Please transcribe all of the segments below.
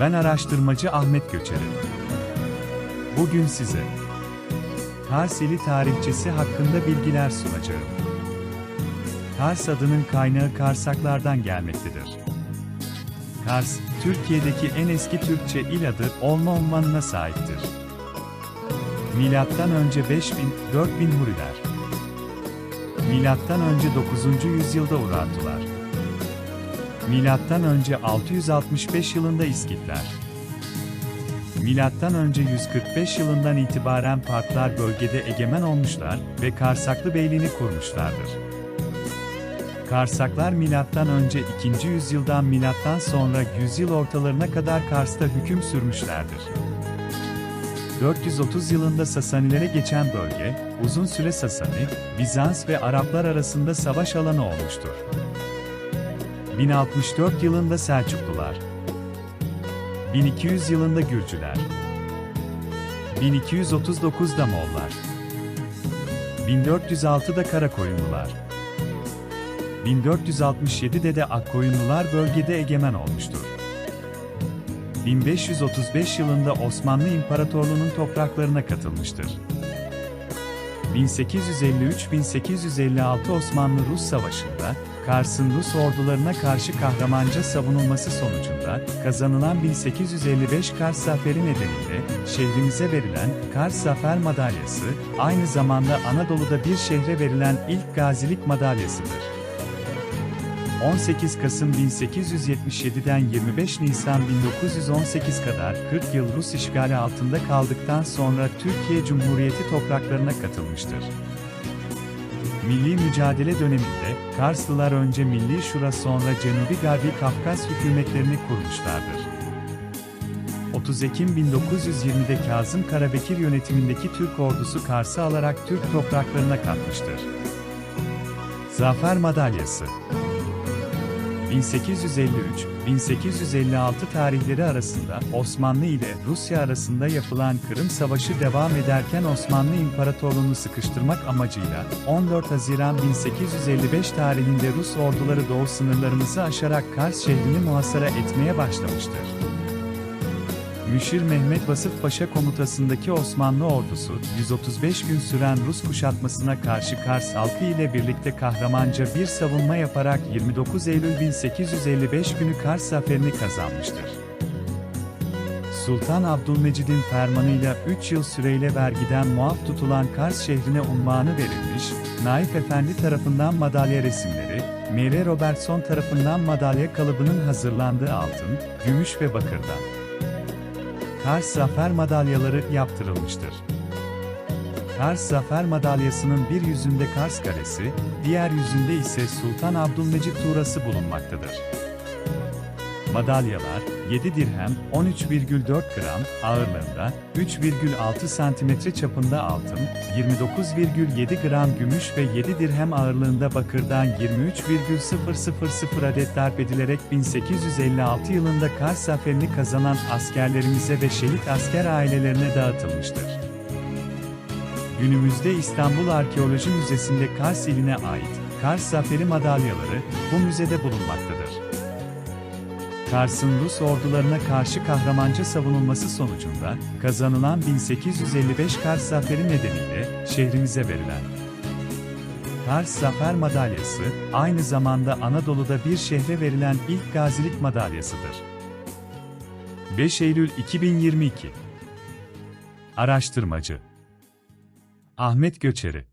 Ben araştırmacı Ahmet Göçeri. Bugün size Kars ili tarihçesi hakkında bilgiler sunacağım. Kars adının kaynağı Karsaklardan gelmektedir. Kars, Türkiye'deki en eski Türkçe il adı olma unvanına sahiptir. Milattan önce 5000, 4000 Huriler. Milattan önce 9. yüzyılda Urartular. Milattan önce 665 yılında İskitler. Milattan önce 145 yılından itibaren Partlar bölgede egemen olmuşlar ve Karsaklı Beyliğini kurmuşlardır. Karsaklar milattan önce 2. yüzyıldan milattan sonra yüzyıl ortalarına kadar Kars'ta hüküm sürmüşlerdir. 430 yılında Sasanilere geçen bölge, uzun süre Sasani, Bizans ve Araplar arasında savaş alanı olmuştur. 1064 yılında Selçuklular, 1200 yılında Gürcüler, 1239'da Moğollar, 1406'da Karakoyunlular, 1467'de de Akkoyunlular bölgede egemen olmuştur. 1535 yılında Osmanlı İmparatorluğu'nun topraklarına katılmıştır. 1853-1856 Osmanlı-Rus Savaşı'nda, Kars'ın Rus ordularına karşı kahramanca savunulması sonucunda, kazanılan 1855 Kars Zaferi nedeniyle, şehrimize verilen Kars Zafer Madalyası, aynı zamanda Anadolu'da bir şehre verilen ilk gazilik madalyasıdır. 18 Kasım 1877'den 25 Nisan 1918 kadar 40 yıl Rus işgali altında kaldıktan sonra Türkiye Cumhuriyeti topraklarına katılmıştır. Milli mücadele döneminde Karslılar önce Milli Şura sonra Cenubi Garbi Kafkas hükümetlerini kurmuşlardır. 30 Ekim 1920'de Kazım Karabekir yönetimindeki Türk ordusu Kars'ı alarak Türk topraklarına katmıştır. Zafer Madalyası 1853-1856 tarihleri arasında Osmanlı ile Rusya arasında yapılan Kırım Savaşı devam ederken Osmanlı İmparatorluğunu sıkıştırmak amacıyla 14 Haziran 1855 tarihinde Rus orduları doğu sınırlarımızı aşarak Kars şehrini muhasara etmeye başlamıştır. Müşir Mehmet Vasıf Paşa komutasındaki Osmanlı ordusu, 135 gün süren Rus kuşatmasına karşı Kars halkı ile birlikte kahramanca bir savunma yaparak 29 Eylül 1855 günü Kars zaferini kazanmıştır. Sultan Abdülmecid'in fermanıyla 3 yıl süreyle vergiden muaf tutulan Kars şehrine unvanı verilmiş, Naif Efendi tarafından madalya resimleri, Mere Robertson tarafından madalya kalıbının hazırlandığı altın, gümüş ve bakırdan. Kars Zafer Madalyaları yaptırılmıştır. Kars Zafer Madalyası'nın bir yüzünde Kars Kalesi, diğer yüzünde ise Sultan Abdülmecit Tuğrası bulunmaktadır. Madalyalar, 7 dirhem, 13,4 gram ağırlığında, 3,6 santimetre çapında altın, 29,7 gram gümüş ve 7 dirhem ağırlığında bakırdan 23,000 adet darp edilerek 1856 yılında Kars zaferini kazanan askerlerimize ve şehit asker ailelerine dağıtılmıştır. Günümüzde İstanbul Arkeoloji Müzesi'nde Kars iline ait Kars Zaferi madalyaları bu müzede bulunmaktadır. Kars'ın Rus ordularına karşı kahramanca savunulması sonucunda kazanılan 1855 Kars zaferi nedeniyle şehrimize verilen Kars Zafer Madalyası, aynı zamanda Anadolu'da bir şehre verilen ilk gazilik madalyasıdır. 5 Eylül 2022 Araştırmacı Ahmet Göçeri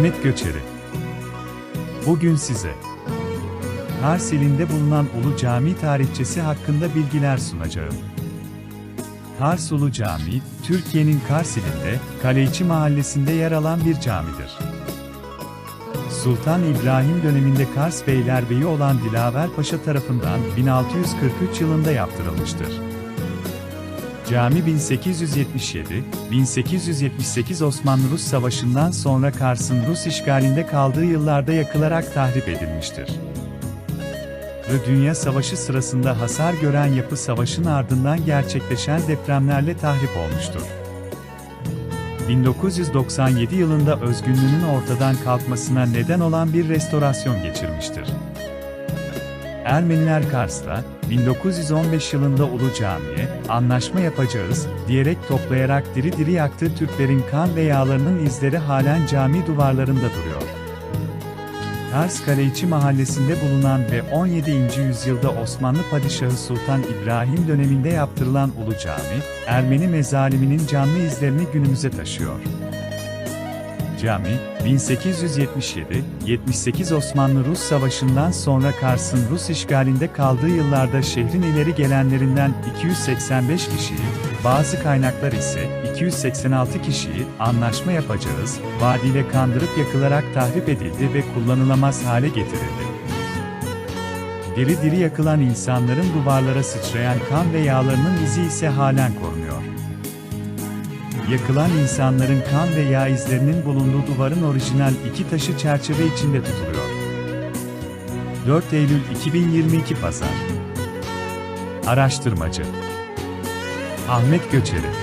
Ahmet Göçeri Bugün size Kars ilinde bulunan Ulu Cami tarihçesi hakkında bilgiler sunacağım. Kars Ulu Camii, Türkiye'nin Kars ilinde, Kaleiçi mahallesinde yer alan bir camidir. Sultan İbrahim döneminde Kars Beylerbeyi olan Dilaver Paşa tarafından 1643 yılında yaptırılmıştır. Cami 1877-1878 Osmanlı-Rus Savaşı'ndan sonra Kars'ın Rus işgalinde kaldığı yıllarda yakılarak tahrip edilmiştir. Ve Dünya Savaşı sırasında hasar gören yapı savaşın ardından gerçekleşen depremlerle tahrip olmuştur. 1997 yılında özgünlüğünün ortadan kalkmasına neden olan bir restorasyon geçirmiştir. Ermeniler Kars'ta, 1915 yılında Ulu Cami'ye, anlaşma yapacağız, diyerek toplayarak diri diri yaktığı Türklerin kan ve yağlarının izleri halen cami duvarlarında duruyor. Kars Kaleiçi mahallesinde bulunan ve 17. yüzyılda Osmanlı Padişahı Sultan İbrahim döneminde yaptırılan Ulu Cami, Ermeni mezaliminin canlı izlerini günümüze taşıyor. Cami, 1877-78 Osmanlı-Rus Savaşı'ndan sonra Kars'ın Rus işgalinde kaldığı yıllarda şehrin ileri gelenlerinden 285 kişiyi, bazı kaynaklar ise 286 kişiyi anlaşma yapacağız, vaadiyle kandırıp yakılarak tahrip edildi ve kullanılamaz hale getirildi. Diri diri yakılan insanların duvarlara sıçrayan kan ve yağlarının izi ise halen korunuyor. Yakılan insanların kan ve yağ izlerinin bulunduğu duvarın orijinal iki taşı çerçeve içinde tutuluyor. 4 Eylül 2022 Pazar. Araştırmacı. Ahmet Göçeri